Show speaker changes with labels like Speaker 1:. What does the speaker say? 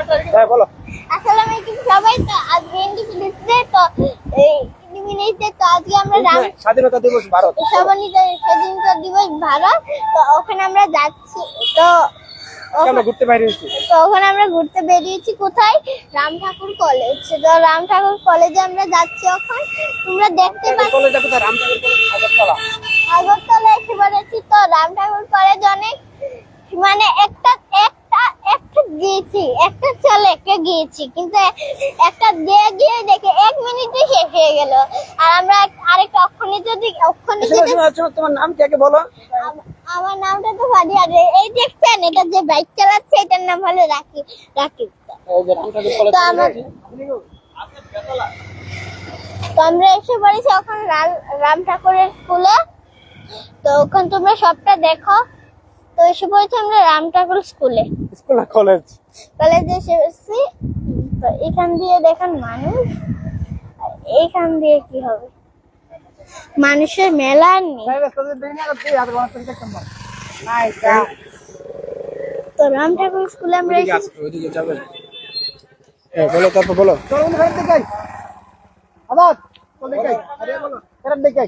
Speaker 1: হ্যাঁ বলো।
Speaker 2: আসসালামু আলাইকুম সবাই তো আজকে ইন্ডিপেন্ডেন্স ডে তো এই ইন্ডিপেন্ডেন্স তো আজকে আমরা
Speaker 1: স্বাধীনতা দিবস ভারত।
Speaker 2: স্বাধীনতা স্বাধীনতা দিবস ভারত তো ওখানে আমরা যাচ্ছি তো ওখানে-
Speaker 1: আমরা ঘুরতে বাইরে
Speaker 2: তো ওখানে আমরা ঘুরতে বেরিয়েছি কোথায়? রাম ঠাকুর কলেজ তো রাম ঠাকুর কলেজে আমরা যাচ্ছি ওখানে। তোমরা দেখতে পাচ্ছ
Speaker 1: কলেজটা কোথায়? রামচন্দ্র কলেজ আগরতলা।
Speaker 2: আগরতলা এসে পড়েছি তো রাম ঠাকুর কলেজ অনেক মানে একটা গিয়েছি একটা চলে একটা গিয়েছি কিন্তু একটা দিয়ে গিয়ে দেখে এক মিনিটে শেষ হয়ে গেল। আর আমরা আরেকটা অক্ষণে যদি অক্ষণে যদি
Speaker 1: তোমার নাম কি বলো?
Speaker 2: আমার নামটা তো ফারিয়া রে এই দেখছেন এটা যে বাইক চালাচ্ছে এটার নাম হলো
Speaker 1: রামচন্দ্র কলেজ
Speaker 2: তো আমার তো আমরা এসে পড়েছি ওখানে রাম ঠাকুরের স্কুলে তো ওখানে তোমরা সবটা দেখো। তো এসে পড়েছি আমরা রাম ঠাকুর স্কুলে।
Speaker 1: স্কুল না কলেজ
Speaker 2: কলেজে এসে এসেছি তো এখান দিয়ে দেখেন মানুষ। আর এইখান দিয়ে কি হবে? মানুষের মেলা আর নেই। তো রাম ঠাকুর স্কুলে আমরা এসে
Speaker 1: ওইদিকে যাবে। বলো তারপর বলো। চলো ঘরের দিকে আবার কোন দিকে